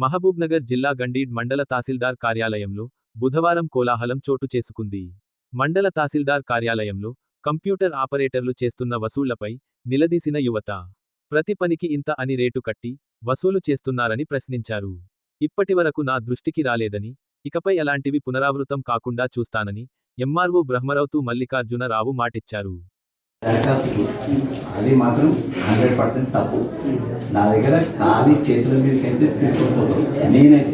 మహబూబ్నగర్ జిల్లా గండీడ్ మండల తహసీల్దార్ కార్యాలయంలో బుధవారం కోలాహలం చోటు చేసుకుంది. మండల తహసీల్దార్ కార్యాలయంలో కంప్యూటర్ ఆపరేటర్లు చేస్తున్న వసూళ్ళపై నిలదీసిన యువత ప్రతి పనికి ఇంత అని రేటు కట్టి వసూలు చేస్తున్నారని ప్రశ్నించారు. ఇప్పటివరకు నా దృష్టికి రాలేదని ఇకపై అలాంటివి పునరావృతం కాకుండా చూస్తానని ఎంఆర్ఓ బ్రహ్మరౌతు మల్లికార్జునరావు మాటిచ్చారు. దరఖాస్తు అది మాత్రం హండ్రెడ్ పర్సెంట్ తప్పు. నా దగ్గర ఖాళీ చేతుల మీదకి తీసుకుపోతాం. నేనైతే.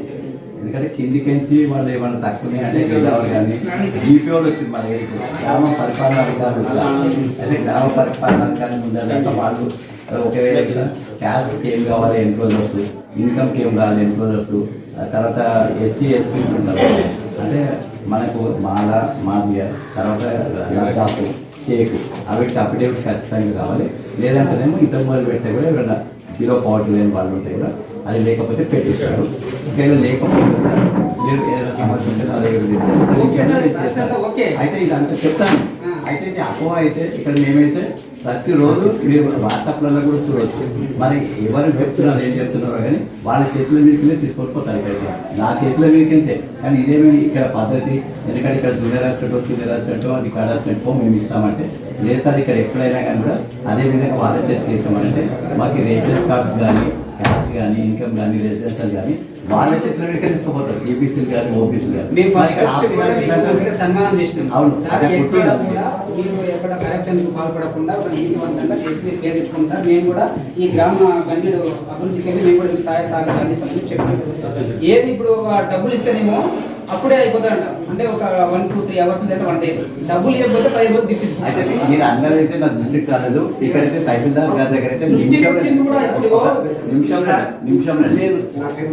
ఎందుకంటే కిందికించి వాళ్ళు ఏమైనా తక్కువ అంటే గోదావరి కానీ జీపీఓలు వచ్చింది మన దగ్గరికి గ్రామ పరిపాలన అధికారులు అయితే గ్రామ పరిపాలన అధికారులు ఉండాలంటే వాళ్ళు ఒకవేళ క్యాస్ట్కి ఏం కావాలి ఎన్క్లోజర్స్ ఇన్కమ్కి ఏం కావాలి ఎన్క్లోజర్స్ తర్వాత ఎస్సీ ఎస్పీస్ ఉంటారు. అంటే మనకు మాల మాదియ తర్వాత లద్దాపు షేక్ అవి అఫిడేవిట్ ఖచ్చితంగా కావాలి. లేదంటేనేమో ఇంతకు మొదలు పెట్టే కూడా ఎవరైనా జీరో పవర్టీ లేని వాళ్ళు ఉంటాయి కూడా అది లేకపోతే పెట్టిస్తారు. ఒకవేళ లేకపోతే ఏదైనా సమస్య ఉంటే నా దగ్గర. అయితే ఇదంతా చెప్తాను. అయితే ఇది అపోహ అయితే ఇక్కడ మేమైతే ప్రతిరోజు మీరు వాట్సాప్లలో కూడా చూడవచ్చు మరి ఎవరు చెప్తున్నారు ఏం చెప్తున్నారో కానీ వాళ్ళ చేతుల మీదకి తీసుకొని పోతారు ఇక్కడికి నా చేతుల మీదకింతే కానీ ఇదేమి ఇక్కడ పద్ధతి. ఎందుకంటే ఇక్కడ జూనియర్ హాస్పిటల్ సీనియర్ హాస్పిటల్ అది హాస్పిటల్ మేము ఇస్తామంటే. లేదు సార్ ఇక్కడ ఎప్పుడైనా కానీ కూడా అదే విధంగా వాళ్ళ చేతికి ఇస్తామంటే మాకు రేషన్ కార్డ్స్ కానీ క్యాష్ కానీ ఇన్కమ్ కానీ రెసిడెన్షియల్ కానీ వాళ్ళ చేతుల మీదకి తీసుకుపోతారు. ఏబీసీలు కానీ ఓబీసీలు కానీ. మేము ఫస్ట్ వచ్చి కూడా మీకు ఆర్థిక మంచిగా సన్మానం చేసినాం. అవును, సార్ అదే ఎక్కడ గుర్తుంది. కూడా మీరు ఎక్కడ కరెక్షన్ పాల్పడకుండా ఒక నీతివంతంగా చేసి మీరు పేరు తెచ్చుకోండి సార్ మేము కూడా ఈ గ్రామ గండిడు అభివృద్ధికి వెళ్ళి మేము కూడా మీకు సహాయ సహకారం అందిస్తామని ఏది ఇప్పుడు ఆ డబ్బులు ఇస్తేనేమో అప్పుడే అయిపోతారంట అంటే ఒక వన్ టూ త్రీ అవర్స్ లేదా వన్ డే డబ్బులు ఇవ్వకపోతే పది రోజులు అయితే తిప్పిస్తాం మీరు అందరైతే నా దృష్టికి రాలేదు ఇక్కడైతే తహసీల్దార్ గారి దగ్గర అయితే దృష్టికి వచ్చింది కూడా ఇప్పుడు నిమిషంలో నిమిషంలో. లేదు నాకేం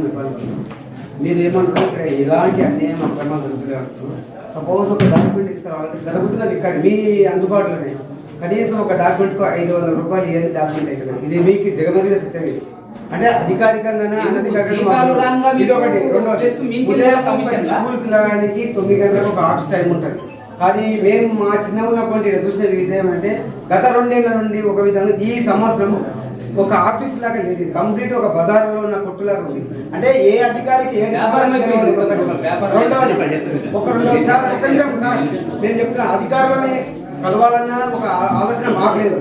మీరు ఏమంటారు ఎలాంటి అన్యాయం అక్రమాలు జరుగుతున్నాయి సపోజ్ ఒక డాక్యుమెంట్ తీసుకురావాలంటే జరుగుతున్నది ఇక్కడ మీ అందుబాటులోనే. కనీసం ఒక డాక్యుమెంట్కు ఐదు వందల రూపాయలు ఇవ్వండి డాక్యుమెంట్ అవుతుంది ఇది మీకు జగమెదిన సత్యం ఇది. అంటే లా? స్కూల్ పిల్లగానికి తొమ్మిది గంటలకు ఒక ఆఫీస్ టైం ఉంటుంది. కానీ మేము మా చిన్న ఉన్నటువంటి చూసిన విధం ఏమంటే గత రెండేళ్ళ నుండి ఒక విధంగా ఈ సంవత్సరం ఒక ఆఫీస్ లాగా లేదు. కంప్లీట్ ఒక బజార్లో ఉన్న కొట్టులాగా ఉంది. అంటే ఏ అధికారికి ఏ. తెలియదు. ఒక రెండోది సార్ ఒక నిమిషం సార్. నేను చెప్తున్నా అధికారులని కలవాలన్న ఒక ఆలోచన మాకు లేదు.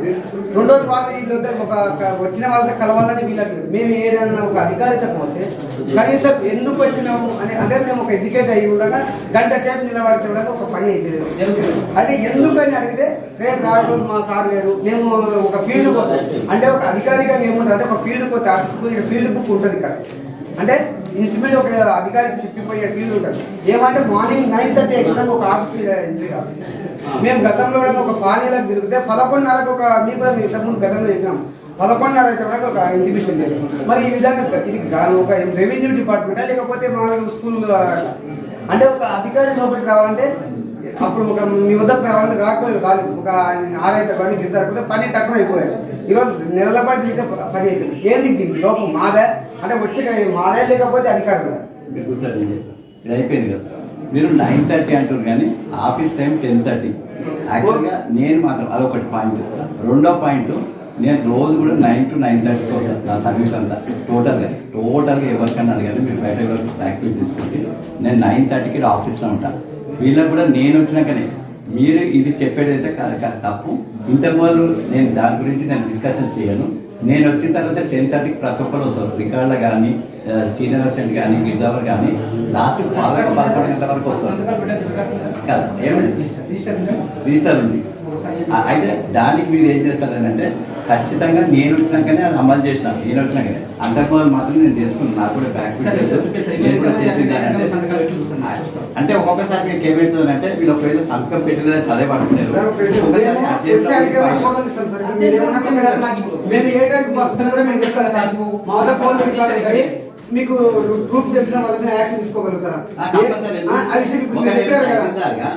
రెండోది వాళ్ళు వీళ్ళతో ఒక ఒక వచ్చిన వాళ్ళతో కలవాలని వీళ్ళకి మేము ఏదైనా ఒక అధికారితో పోతే కనీసం ఎందుకు వచ్చినాము అని అదే మేము ఒక ఎడ్యుకేట్ అయ్యి ఉండగా గంట సేపు నిలబడితే ఒక పని అయితే జరుగుతుంది అంటే ఎందుకని అడిగితే రేపు రాజు రోజు మా సార్ లేడు. మేము ఒక ఫీల్డ్ పోతాం. అంటే ఒక అధికారిగా ఏముంటుంది అంటే ఒక ఫీల్డ్ పోతే ఆఫీస్ ఫీల్డ్ బుక్ ఉంటుంది ఇక్కడ. అంటే ఇన్స్ట్రుమెంట్ ఒక అధికారికి చెప్పిపోయే ఫీల్ ఉంటుంది. ఏమంటే మార్నింగ్ నైన్ థర్టీ ఎక్కడ ఒక ఆఫీస్ ఎంట్రీ కాదు మేము గతంలో ఒక పానీలకు తిరిగితే పదకొండున్నరకు ఒక మీకు కూడా మీరు ఇంతకుముందు గతంలో చేసినాం. పదకొండున్నర అయితే వరకు ఒక ఇంటిమేషన్ లేదు. మరి ఈ విధంగా ఇది గా- ఒక రెవెన్యూ డిపార్ట్మెంటా లేకపోతే మా స్కూల్ అంటే ఒక అధికారి లోపలికి రావాలంటే అప్పుడు ఒక మీ వద్దకు రావాలంటే రాకపోయి రాలేదు. ఒక ఆరైతే పని తిరుగుతారు పని తక్కువ అయిపోయాయి. ఈరోజు నెలల తిరిగితే పని అవుతుంది ఏంది దీనికి లోపం? మాదే? అంటే వచ్చి మాదే లేకపోతే అధికారులు మీరు కూర్చోండి ఇది అయిపోయింది కదా. మీరు నైన్ థర్టీ అంటారు కానీ ఆఫీస్ టైం టెన్ థర్టీ యాక్చువల్గా నేను మాత్రం అదొకటి పాయింట్ రెండో పాయింట్ నేను రోజు కూడా నైన్ టు నైన్ థర్టీకి వస్తాను. నా సర్వీస్ అంతా. టోటల్గా టోటల్గా ఎవరికన్నా అడగాలి. మీరు బయట ఎవరికి యాక్టివ్ తీసుకుంటే. నేను నైన్ థర్టీకి ఆఫీస్లో ఉంటాను. వీళ్ళకి కూడా నేను వచ్చినాకనే మీరు ఇది చెప్పేదైతే కా- కా- తప్పు. ఇంతకుముందు నేను దాని గురించి నేను డిస్కషన్ చేయను. నేను వచ్చిన తర్వాత టెన్ థర్టీకి ప్రతి ఒక్కరు వస్తారు. రికార్డులు కానీ సీనియర్ అసిస్టెంట్ కానీ గిరిదావర్ కానీ లాస్ట్ పదకొండు పదకొండు గంటల వరకు వస్తారు. కదా రిజిస్టర్, రిజిస్టర్ ఉందా? అయితే దానికి మీరు ఏం చేస్తారంటే ఖచ్చితంగా నేను వచ్చినాకనే అది అమలు చేసిన నేను వచ్చినాకనే. అంతకుముందు మాత్రం నేను తెలుసుకున్నాను నాకు కూడా బ్యాక్. అంటే ఒక్కొక్కసారి మీకు ఏమవుతుందంటే వీళ్ళు ఒకవేళ సంతకం పెట్టలేదని అదే పడుతున్నారు మాకు గ్రూప్ తెలిసిన వాళ్ళకి యాక్షన్ తీసుకోగలుగుతారా?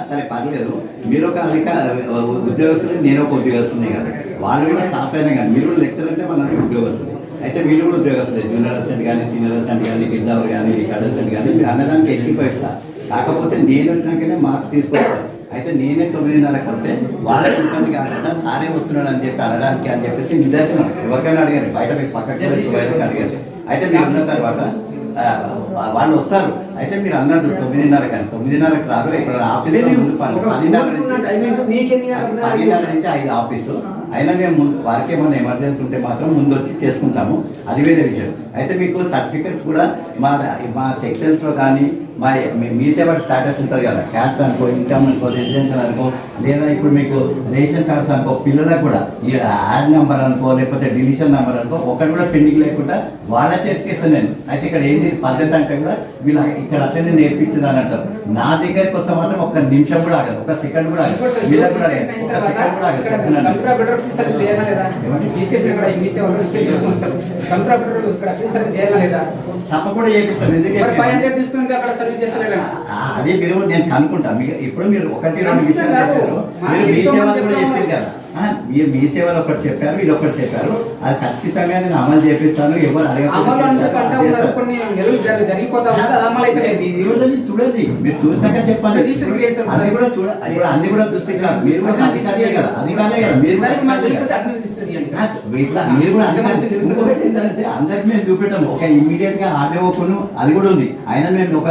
సరే పర్లేదు. మీరు ఒక అధిక ఉద్యోగస్తులు నేను ఒక ఉద్యోగస్తున్నా కదా. వాళ్ళు కూడా స్టాఫ్ అయినా కానీ మీరు లెక్చర్ అంటే మన ఉద్యోగస్తులు. అయితే మీరు కూడా ఉద్యోగస్తులే. జూనియర్ అసిస్టెంట్ కానీ సీనియర్ అసిస్టెంట్ కానీ కిడ్నాపర్ కానీ రికార్డ్ అసిస్టెంట్ కానీ మీరు అన్నదానికి ఎక్కిపోయిస్తా కాకపోతే నేను వచ్చినాకనే మార్క్ తీసుకొస్తాను అయితే నేనే తొమ్మిదిన్నరకు వస్తే వాళ్ళకి ఇబ్బంది కాకుండా సారే వస్తున్నాడు అని చెప్పి అనడానికి అని చెప్పేసి నిదర్శనం. ఎవరికైనా అడిగారు బయట మీకు బయటకు అడిగారు అయితే మీరు ఉన్న తర్వాత వాళ్ళు వస్తారు. అయితే మీరు అన్నారు తొమ్మిదిన్నర కానీ తొమ్మిదిన్నరకు రారు. ఇక్కడ ఆఫీస్ పదిన్నర నుంచి ఐదు ఆఫీసు. అయినా మేము వారికి ఏమైనా ఎమర్జెన్సీ ఉంటే మాత్రం ముందు వచ్చి చేసుకుంటాము. అది వేరే విషయం. అయితే మీకు సర్టిఫికెట్స్ కూడా మా మా సెక్షన్స్లో కానీ మా మీ- సేవ స్టాటస్ ఉంటుంది కదా. క్యాస్ట్ అనుకో ఇన్కమ్ అనుకో రెసిడెన్షియల్ అనుకో లేదా ఇప్పుడు మీకు రేషన్ కార్డ్స్ అనుకో పిల్లలకు కూడా ఈ యాడ్ నెంబర్ అనుకో లేకపోతే డివిజన్ నెంబర్ అనుకో ఒకటి కూడా పెండింగ్ లేకుండా వాళ్ళ చేతికి ఇస్తాను నేను. అయితే ఇక్కడ ఏంటి పద్ధతి అంటే కూడా వీళ్ళ ఇక్కడ అట్లనే నేర్పించింది అని అంటారు. నా దగ్గరికి వస్తే మాత్రం ఒక్క నిమిషం కూడా ఆగదు ఒక సెకండ్ కూడా ఆగదు. వీళ్ళకి కూడా ఆగదు ఒక సెకండ్ కూడా తప్పకుండా ఎందుకంటే అదే మీరు నేను కనుక్కుంటా. మీకు ఇప్పుడు మీరు ఒకటి రెండు విషయాలు మీరు మీ సేవలు కూడా. చెప్పారు కదా. మీరు మీ సేవలు ఒకటి చెప్పారు ఇది ఒకటి చెప్పారు. అది ఖచ్చితంగా నేను అమలు చేపిస్తాను ఎవరు అమలు అంటే పంట అడగకపోతే ఉన్నారు చేస్తాను. కొన్ని నెలలు జరి- జరిగిపోతా ఉన్నది అది అమలు అయితే లేదు. ఈ రోజు అది చూడండి మీరు చూసినాక చెప్పండి. అది. కూడా చూడ ఇప్పుడు అన్ని కూడా దృష్టి కాదు. మీరు కూడా రిజిస్టర్ కదా అధికారులే కదా మీరు మీరు కూడా మీరు అందరికి మేము చూపెట్టాము. ఒక ఇమ్మీడియట్గా ఆర్డీఓకును అది కూడా ఉంది. అయినా నేను ఒక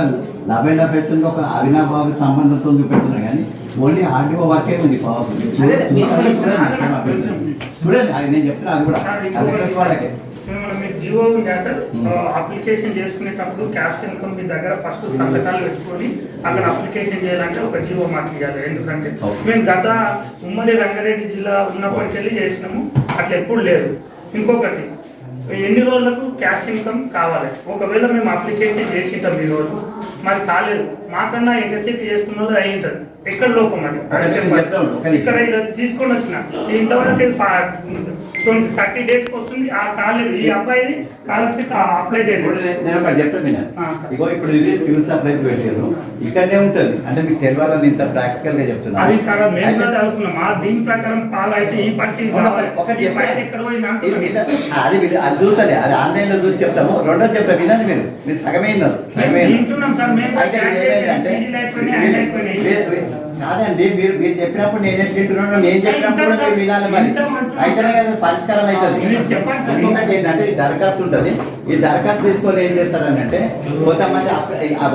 లవ్ అండ్ అఫెక్షన్ ఒక అవినాభావ సంబంధంతో చూపెడుతున్నాను కానీ ఓన్లీ ఆర్డీఓ వర్కే ఉంది మీ- చూడండి. నేను చెప్తున్నా అది కూడా. వాళ్ళకే. మిమ్మల్ని మీకు జియో ఉంది సార్ అప్లికేషన్ చేసుకునేటప్పుడు క్యాష్ ఇన్కమ్ మీ దగ్గర ఫస్ట్ సంతకాలు పెట్టుకొని అక్కడ అప్లికేషన్ చేయాలంటే ఒక జియో మాకు ఇవ్వాలి. ఎందుకంటే. మేము గత ఉమ్మడి రంగారెడ్డి జిల్లా ఉన్నప్పటికెళ్ళి చేసినాము. అట్లా ఎప్పుడు లేదు. ఇంకొకటి ఎన్ని రోజులకు క్యాష్ ఇన్కమ్ కావాలి? ఒకవేళ మేము అప్లికేషన్ చేసింటాం ఈ రోజు. మరి కాలేదు. మాకన్నా ఎంతసేపు చేసుకున్న వాళ్ళు అయి ఉంటుంది ఎక్కడ లోపం అది. ఇక్కడ ఇలా తీసుకొని వచ్చిన. ఇంతవరకు థర్టీ డేస్ వస్తుంది. ఆ కాలేదు ఈ అబ్బాయి స్కాలర్షిప్ అప్లై చేయలేదు. నేను- ఒకటి చెప్తాను. ఇగో ఇప్పుడు ఇది సివిల్ సప్లైస్ పెట్టారు. ఇక్కడనే ఉంటుంది. అంటే మీకు తెలియాలని ఇంత ప్రాక్టికల్గా చెప్తున్నా. అది సరే మేము కూడా చదువుకున్నాం ఆ దీని ప్రకారం పాలు అయితే ఈ పట్టి ఒకటి- అది అది చూస్తలే అది ఆన్లైన్లో చూసి చెప్తాము. రెండో చెప్తా వినండి మీరు. మీరు సగమే సగమే అయితే ఏమైందంటే కాదండి మీరు మీరు చెప్పినప్పుడు నేను ఎట్లా వింటున్నాను నేను చెప్పినప్పుడు కూడా మీరు వినాలి మరి. అయితేనే కదా పరిష్కారం అవుతుంది. ఇంకొకటి ఏంటంటే ఈ దరఖాస్తు ఉంటుంది. ఈ దరఖాస్తు తీసుకొని ఏం చేస్తారని అంటే కొంతమంది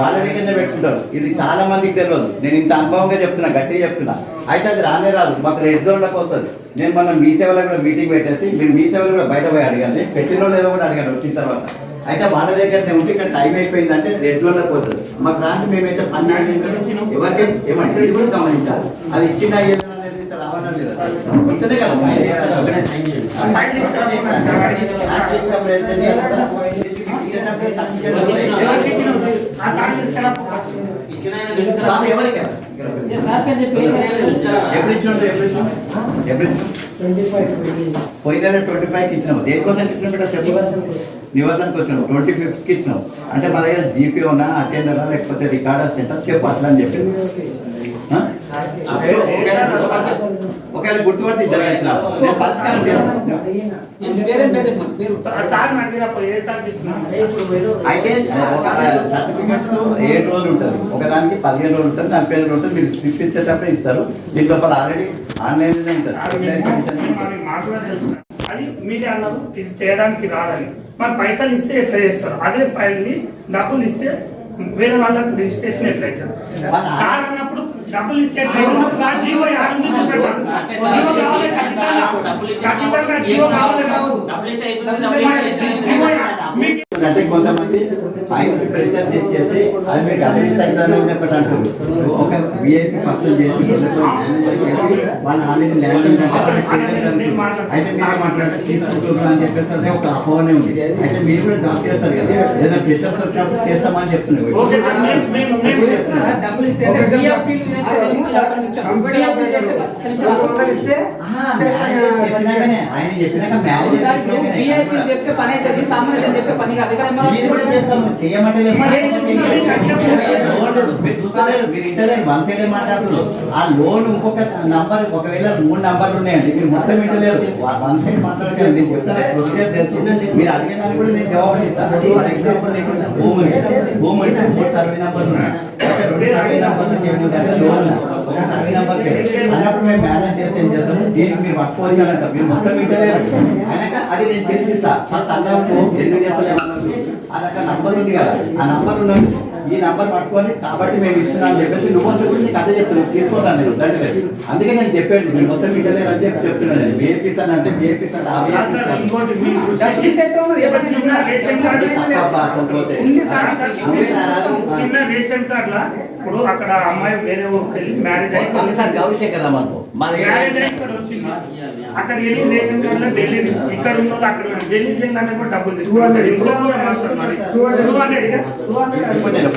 వాళ్ళ దగ్గరనే పెట్టుకుంటారు. ఇది చాలా మందికి తెలియదు. నేను ఇంత అనుభవంగా చెప్తున్నా గట్టిగా చెప్తున్నా. అయితే అది రానే రాదు. మాకు రెడ్ జోన్లోకి వస్తుంది. నేను మనం మీ సేవలో కూడా మీటింగ్ పెట్టేసి మీరు మీ సేవలో కూడా బయట పోయి అడగండి. పెట్టిన లేదో కూడా అడగండి వచ్చిన తర్వాత. అయితే వాళ్ళ దగ్గరనే ఉంటే ఇక్కడ టైం అయిపోయిందంటే రెడ్ జోన్లోకి పోతుంది. మాకు రాంటి మేమైతే పని చేయాలి ఎవరికి ఏమంటే ఇది కూడా గమనించాలి. అది ఇచ్చిన అనేది ఇంత రావడం లేదు. ఉంటేనే కదా. ఎవరికి? ఎప్పుడు ఎప్పుడు పోయిన ట్వంటీ ఫైవ్కి ఇచ్చినావు దేనికోసం ఇచ్చినావు బిడ్డ చెప్పు నివాసానికి వచ్చినావు ట్వంటీ ఫిఫ్త్కి ఇచ్చినావు అంటే మా దగ్గర జీపీ ఉన్నా అటెండరా లేకపోతే రికార్డర్స్ సెంటర్ చెప్పు అట్లా అని చెప్పి ఆ? ఒకవేళ గుర్తుపడితే ఇద్దరు నేను పరిష్కారం అయితే ఒక సర్టిఫికెట్స్ ఏడు రోజులు ఉంటుంది. ఒకదానికి పదిహేను రోజులు ఉంటుంది నలభై ఐదు రోజులు ఉంటుంది. మీరు స్లిప్ ఇచ్చేటప్పుడే ఇస్తారు. దీని లోపల ఆల్రెడీ ఆన్లైన్లోనే ఉంటుంది. అది మీరే అన్నారు ఇది చేయడానికి రాదని. మరి పైసలు ఇస్తే ఎట్లా చేస్తారు? అదే ఫైల్ని డబ్బులు ఇస్తే వేరే వాళ్ళకి రిజిస్ట్రేషన్ ఎట్లయితుంది సార్ అన్నప్పుడు డబ్బులు ఇస్తే జీవో ఖచ్చితంగా. జీవో కావాలి అంటే కొంతమంది పైన ప్రెషర్ తెచ్చేసి అది మీకు గమనిస్తారని ఒకటి అంటారు. ఒక విఐపి పర్సన్ చేసి చేసి వాళ్ళు ఆల్రెడీ ల్యాండ్ అయితే మీరు మాట్లాడితే తీసుకుంటున్నారు అని చెప్పేసి అదే ఒక అపోహనే ఉంది. అయితే మీరు కూడా జాబ్ చేస్తారు కదా. ఏదైనా ప్రెషర్స్ వచ్చినప్పుడు చేస్తామని చెప్తున్నారు. డబ్బులు ఇస్తే ఆయన చెప్పినాక మ్యారేజ్ చెప్తే పని అవుతుంది సామాన్యం చెప్తే పని కాదు. మీరు కూడా చేస్తాము చేయమంటే లేదు. లోన్ మీరు చూస్తలేరు. మీరు ఇంటలేరు. వన్ సైడ్ మాట్లాడుతున్నారు? ఆ లోన్ ఇంకొక నంబర్ ఒకవేళ మూడు నంబర్లు ఉన్నాయండి మీరు మొత్తం ఇంటలేరు. వన్ సైడ్ మాట్లాడలేదు నేను చెప్తాను. ప్రొసీజర్ తెలుసు మీరు అడిగిన దానికి కూడా నేను జవాబు ఇస్తాను ఫర్ ఎగ్జాంపుల్ నీకు భూమి. భూమి అంటే మూడు సర్వే నంబర్లు ఉన్నాయి. రెండు సర్వే నంబర్లు ఏముందంటే లోన్. ఒక సర్వే నంబర్ అన్నప్పుడు మేము మేనేజ్ చేసి ఏం చేస్తాము? దీనికి మీరు పట్టుకోవాలంట మీరు మొత్తం ఇంటలేరు అయినాక అది నేను చేసి ఇస్తా. ఫస్ట్ అన్నప్పుడు ఎందుకు చేస్తలేమన్నారు అదొక నంబర్ ఉంది కదా. ఆ నంబర్ ఉన్నది. ఈ నంబర్ పట్టుకొని కాబట్టి మేము ఇస్తున్నాం అని చెప్పేసి నువ్వు అసలు కూడా నీకు అదే చెప్తున్నాను తీసుకుంటాను నేను అందుకే నేను చెప్పేది నేను మొత్తం ఇంటర్లేదు అని చెప్పి చెప్తున్నాను. నేను బిఏపీస్ అని అంటే బిఏపీస్ అంటే ఆ చిన్న రేషన్ కార్డు లా ఇప్పుడు అక్కడ అమ్మాయి వేరే ఊరికి వెళ్ళి మ్యారేజ్ మా దగ్గర మ్యారేజ్ ఇక్కడ వచ్చింది. అక్కడ వెళ్ళి రేషన్ కార్డ్లో ఢిల్లీ ఇక్కడ ఉన్న వాళ్ళు అక్కడ ఢిల్లీ డబ్బులు తీసుకుంటారు. కూడా మాట్లాడుతున్నారు టూ హండ్రెడ్.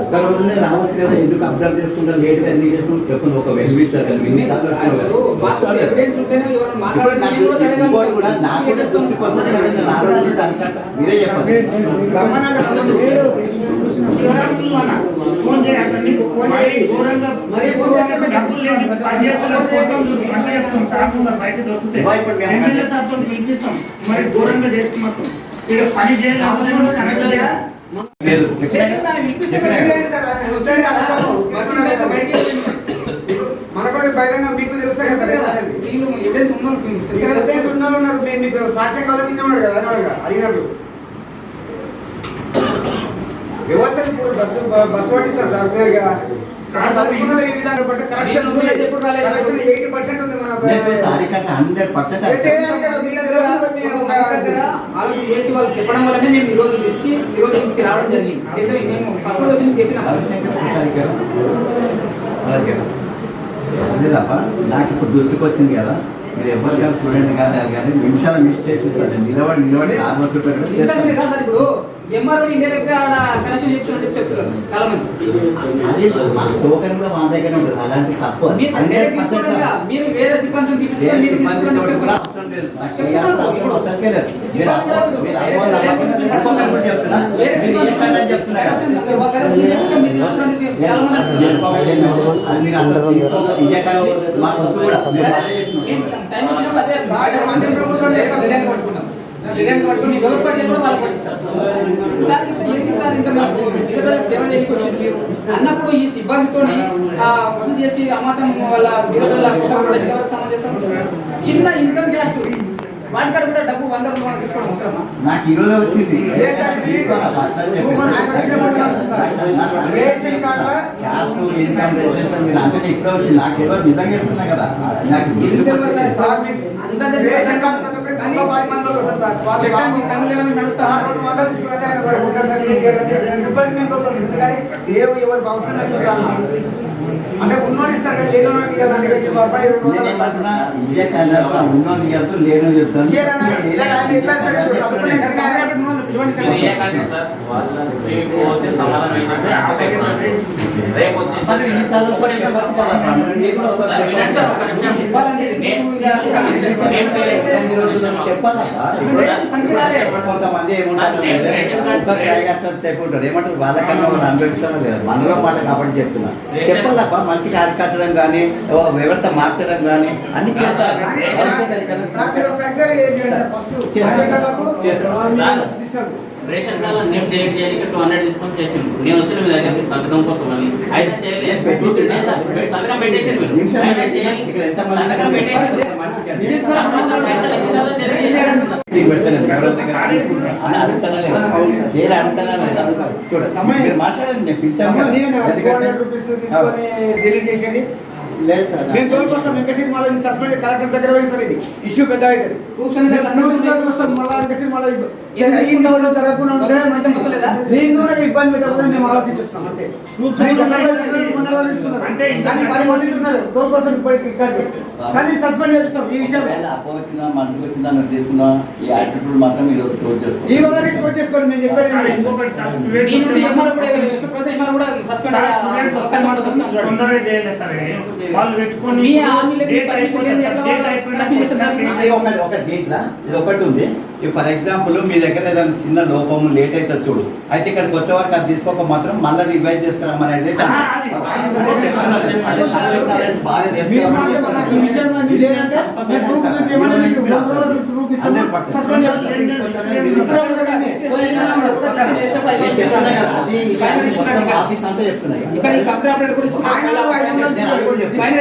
ఒక్క రోజునే రావచ్చు కదా ఎందుకు అబ్జర్వ్ చేసుకుంటా లేట్గా ఎందుకు చేసుకుంటా చెప్పు నువ్వు ఒక అరికట్ట మీరే చెప్పండి. మరి ఘోరంగా చేస్తున్నాం ఇక పని చేయాలి మనకు బహిరంగ మీకు తెలుస్తాయి కదా ఎవిడెన్స్ ఉన్నారు మీకు సాక్ష్యం కావాలని ఉన్నాడు కదా అడిగినట్టు వ్యవస్థను పూర్వ బస్సు బస్సు పట్టిస్తారు సార్ చెప్పడం వల్లనే మేము ఇంటికి రావడం జరిగింది. అంటే మేము ఫస్ట్ వచ్చి చెప్పినాం. అలాగే అదేదప్ప నాకు ఇప్పుడు దృష్టికి వచ్చింది కదా. మీరు ఎవరికైనా స్టూడెంట్ కానీ అది కానీ నిమిషాలు మీట్ చేసిస్తాను నేను నిలబడి నిలబడి ఆరు. కాదు సార్ ఇప్పుడు అది మా టోకెన్ కూడా మా దగ్గర ఉంటుంది. అలాంటి తప్పు అది. మీరు 100% డైరెక్ట్ తీసుకోవడం కాదు. మీరు వేరే సిబ్బందిని ఏ తీసుకుంటే మీరు సిబ్బంది తీసుకుని తోటి కూడా చెప్తున్నారు. అదే పట్టుకుని పట్టిస్తారు. సార్ సార్ ఇంత మీకు సిద్ధపడలకు సేవ చేసుకొచ్చింది మీరు. అన్నప్పుడు ఈ సిబ్బందితోని వసూలు చేసి అమ్మతం వాళ్ళ బిరుదుల చిన్న ఇన్కమ్ గ్యాస్ వాటికాడ కూడా డబ్బు వంద రూపాయలు తీసుకోవడం అవసరమా? నాకు ఈ రోజే వచ్చింది. అంటే ఇప్పుడే వచ్చింది. నాకు తెలియదు నిజంగా చెప్తున్నా కదా. నాకు. రేషన్ కార్డు ఇంకో పది మంది ఏమైనా నడుస్తారా? సార్, రెండు వందలు తీసుకుని లేవు ఎవరికి అవసరం లేదు. అంటే ఉన్నోడు ఇస్తారు కానీ లేని ఇదే కన్నా ఉన్నోని ఇవ్వద్దు లేని రేపు కొంతమంది సేపు ఉంటారు. ఏమంటారు? వాళ్ళకన్నా వాళ్ళు అనుభవిస్తారో లేదా. మనలో మాట కాబట్టి చెప్తున్నా. చెప్పాలబ్బా మంచి కార్యకర్తడం కానీ వ్యవస్థ మార్చడం కానీ అన్ని చేస్తారు. కానీ సిస్టమ్. రేషన్ కార్డు నేను చేయక చేయక టూ హండ్రెడ్ తీసుకొని చేసింది నేను వచ్చిన మీ దగ్గరికి సంతకం కోసం అని. చేయలేదు సంతకం పెట్టేసి సంతకం పెట్టేసి మాట్లాడండి. నేను పిలిచాను తమ్ముడు, కదా. నేనే కదా, ఎందుకంటే- 200 రూపీస్ తీసుకొని delete చేసేయండి. లేదు సార్. మేము తోలుకొస్తాం వెంకటేశ్వర మళ్ళీ సస్పెండ్ కలెక్టర్ దగ్గర పోయి సార్ ఇది. ఇష్యూ పెద్ద అవుతుంది. Proofs అన్ని మేము అన్ని proofs దగ్గర వస్తాం మళ్ళీ వెంకటేశ్వర మళ్ళీ నేను కూడా ఇబ్బంది మేము ఆలోచిస్తున్నాం అంతే. కానీ పది మంది ఉన్నారు ఇక్కడికి. కానీ సస్పెండ్ ఈ విషయం. వచ్చిందా వచ్చిందా తీసుకున్నా ఈ యాటిట్యూడ్ మాత్రం ఈ రోజు క్లోజ్ ఈ రోజు చేసుకోండి ఒక దీంట్లో ఇది ఒకటి ఉంది. ఇప్పుడు ఫర్ ఎగ్జాంపుల్ మీ దగ్గర ఏదైనా చిన్న లోపం లేట్ అయితే చూడు. అయితే ఇక్కడికి వచ్చే వరకు అది తీసుకోక మాత్రం మళ్ళీ రివైజ్ చేస్తారా అనేది నేను. నేను ఆఫీస్ అంతా చెప్తున్నా ఇక. ఇక్కడ ఈ కంపెనీ ఆపరేటర్ కూడా ఆయన నేను. ఫైన్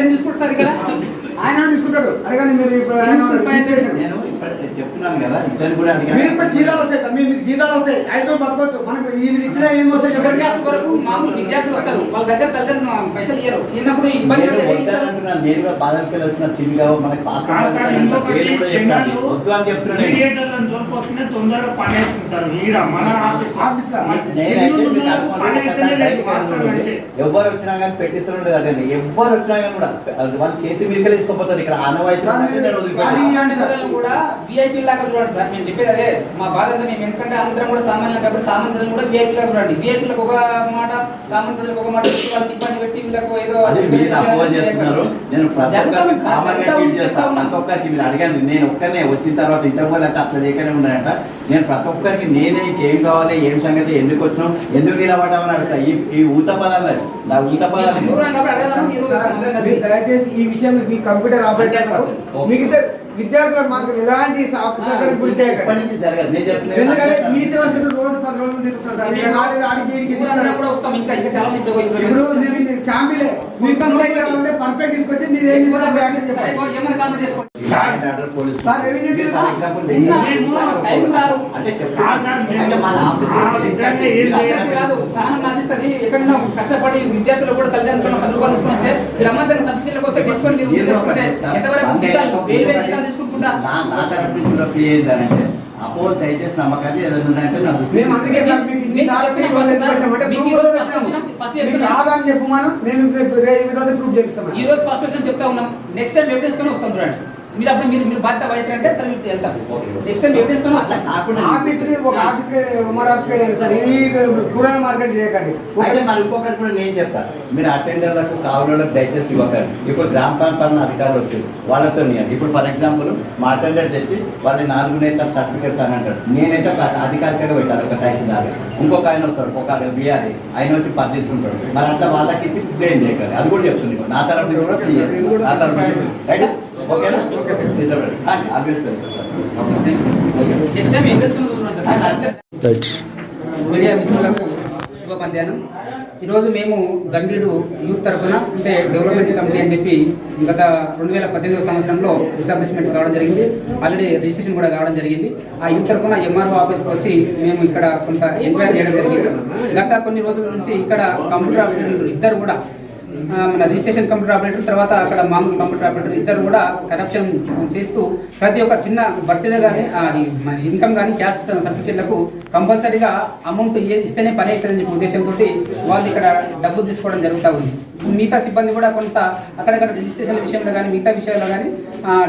ఆయన తీసుకుంటాడు. అడగండి మీరు చెప్తున్నాను కదా ఇద్దరు కూడా మీరు కూడా అడిగాను జీతాలు వస్తాయి మీ మీకు జీతాలు వస్తాయి. ఐదు బతకొచ్చు మనకు ఈ ఇచ్చిన ఏం వస్తాయి షుగర్ చెప్పండి క్యాస్ట్ కొరకు మామూలు విద్యార్థులు వస్తారు. వాళ్ళ దగ్గర తల్లిదండ్రులు పైసలు ఇయ్యరు. ఇన్నప్పుడు ఇబ్బంది నేను కూడా బాధలకి వచ్చిన మనకి చెప్పండి వద్దు అని చెప్తున్నాను తొందరగా పని మన. ఎవరు వచ్చినా కానీ పెట్టిస్తూనే లేదు అదండి ఎవరు వచ్చినా కానీ కూడా అది వాళ్ళ చేతి మీదకి తీసుకోపోతారు ఇక్కడ ఆనవాయితీ కూడా విఐపీ లాగా చూడండి సార్ మేము చెప్పేది అదే. మా బాధ అంతా మేము ఎందుకంటే అందరం కూడా సామాన్యులు కాబట్టి సామాన్య ప్రజలు కూడా విఐపీ లాగా చూడండి. విఐపీలకు ఒక మాట సామాన్య ప్రజలకు ఒక మాట వాళ్ళని ఇబ్బంది పెట్టి వీళ్ళకు ఏదో చేస్తున్నారు. నేను ఒక్కనే వచ్చిన తర్వాత ఇంతకుముందు అంటే అట్లా చేయకనే ఉన్నాయంట నేను ప్రతి ఒక్కరికి నేనే ఏం కావాలి ఏం సంగతి ఎందుకు వచ్చినాం ఎందుకు నిలబడ్డామని అడుగుతా. ఈ ఈ ఊత పదాలు. నా ఊత పదాలు దయచేసి ఈ విషయం మీ కంప్యూటర్ ఆపరేటర్ 100%. మిగతా విద్యార్థులకు మాకు ఎలాంటి జరగదు. నేను ఎందుకంటే మీ సిలబస్ రోజు పది రోజులు. కూడా వస్తాం? ఇంకా ఇంకా చాలా ఇప్పుడు శాంపిలే. మీకు పర్ఫెక్ట్ తీసుకొచ్చి మీరు ఏం ఏమైనా కామెంట్ చేసుకోండి. కష్టపడి విద్యార్థులు కూడా తల్లిదండ్రులు పది రూపాయలు సర్టిఫికేట్ల కోసం తీసుకొని. ఎంతవరకు నా నుంచి ఏంటంటే అపోజ్ దయచేసి నమ్మకాన్ని ఏదైనా. కాదని మేము ఈ రోజు ప్రూఫ్ చేపిస్తాం. ఈ రోజు ఫస్ట్ వచ్చిన చెప్తా ఉన్నాం. నెక్స్ట్ టైం తీసుకొని వస్తాం చూడండి. మీరు అప్పుడు మీరు మీరు బాధ్యత వయసు అంటే సరే మీరు వెళ్తాం. నెక్స్ట్ టైం ఎప్పుడు అట్లా కాకుండా ఆఫీస్ ఒక ఆఫీస్ ఉమర్ ఆఫీస్ సార్. ఈ కూరగాయల మార్కెట్ చేయకండి. అయితే మరి ఇంకొకటి కూడా నేను చెప్తాను మీరు అటెండర్లకు కావాలకు దయచేసి ఇవ్వకండి. ఇప్పుడు గ్రామ పంచాయతీ అధికారులు వచ్చారు. వాళ్ళతో ఇవ్వండి. ఇప్పుడు ఫర్ ఎగ్జాంపుల్ మా అటెండర్ తెచ్చి వాళ్ళు నాలుగు నేసార్ సర్టిఫికేట్స్ అని అంటారు. నేనైతే అధికారికంగా పెట్టాను ఒక తహసీల్దార్ ఇంకొక ఆయన వస్తాడు ఒక బీఆర్ఏ. ఆయన వచ్చి పది తీసుకుంటాడు. మరి అట్లా వాళ్ళకి ఇచ్చి బ్లేమ్ చేయకండి. అది కూడా చెప్తుంది నా తరఫు కూడా. నా తరఫు రైట్ ఓకేనా? ఆల్వేస్ నెక్స్ట్ టైం మీడియా మిత్రులకు శుభ మధ్యాహ్నం ఈరోజు మేము గండ్రీడు యూత్ తరఫున అంటే డెవలప్మెంట్ కమిటీ అని చెప్పి గత రెండు వేల పద్దెనిమిదవ సంవత్సరంలో ఎస్టాబ్లిష్మెంట్ కావడం జరిగింది. ఆల్రెడీ రిజిస్ట్రేషన్ కూడా కావడం జరిగింది. ఆ యూత్ తరఫున ఎంఆర్ఓ ఆఫీస్కి వచ్చి మేము ఇక్కడ కొంత ఎంక్వైరీ చేయడం జరిగింది. గత కొన్ని రోజుల నుంచి ఇక్కడ కంప్యూటర్ ఆపరేటర్లు ఇద్దరు కూడా మన రిజిస్ట్రేషన్ కంప్యూటర్ ఆపరేటర్ తర్వాత అక్కడ మామూలు కంప్యూటర్ ఆపరేటర్ ఇద్దరు కూడా కరప్షన్ చేస్తూ ప్రతి ఒక్క చిన్న బర్త్డే కానీ ఇన్కమ్ కానీ క్యాస్ట్ సర్టిఫికేట్లకు కంపల్సరీగా అమౌంట్ ఇస్తేనే పని అవుతుందని చెప్పి ఉద్దేశంతో వాళ్ళు ఇక్కడ డబ్బులు తీసుకోవడం జరుగుతూ ఉంది. మిగతా సిబ్బంది కూడా కొంత అక్కడక్కడ రిజిస్ట్రేషన్ విషయంలో కానీ మిగతా విషయాల్లో కానీ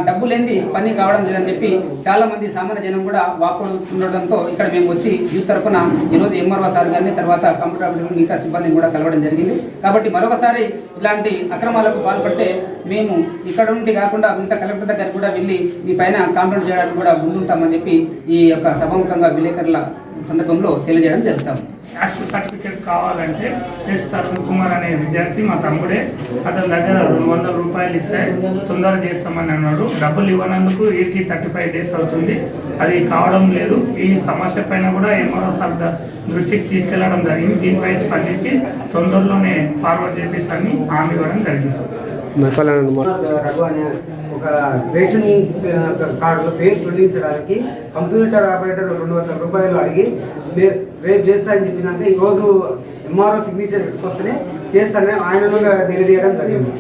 డబ్బు లేని పని కావడం లేదని చెప్పి చాలామంది సామాన్య జనం కూడా వాపోతుండడంతో ఇక్కడ మేము వచ్చి యూత్ తరఫున ఈరోజు ఎంఆర్ఓ సార్ గారిని తర్వాత కంప్యూటర్ మిగతా సిబ్బందిని కూడా కలవడం జరిగింది. కాబట్టి మరొకసారి ఇలాంటి అక్రమాలకు పాల్పడితే మేము ఇక్కడ నుండి కాకుండా మిగతా కలెక్టర్ దగ్గర కూడా వెళ్ళి మీ పైన కాంప్లైంట్ చేయడానికి కూడా ముందుంటామని చెప్పి ఈ యొక్క సభాముఖంగా విలేకరుల సందర్భంలో తెలియజేయడం జరుగుతాం. క్యాస్ట్ సర్టిఫికేట్ కావాలంటే ఎస్ తరుణ్ కుమార్ అనే విద్యార్థి మా తమ్ముడే. అతని దగ్గర రెండు వందల రూపాయలు ఇస్తే తొందర చేస్తామని అన్నాడు. డబ్బులు ఇవ్వనందుకు వీరికి థర్టీ ఫైవ్ డేస్ అవుతుంది. అది కావడం లేదు. ఈ సమస్య పైన కూడా ఎంఆర్ఓ సార్ దృష్టికి తీసుకెళ్ళడం జరిగింది. దీనిపై స్పందించి తొందరలోనే ఫార్వర్డ్ చేపిస్తారని హామీ ఇవ్వడం జరిగింది. రఘు అనే ఒక రేషన్ కార్డులో పేరు తొలగించడానికి కంప్యూటర్ ఆపరేటర్ రెండు వందల రూపాయలు అడిగి రేపు చేస్తా అని చెప్పినాక ఈరోజు ఎంఆర్ఓ సిగ్నేచర్ పెట్టుకొస్తేనే చేస్తానని ఆయన తెలియజేయడం జరిగింది.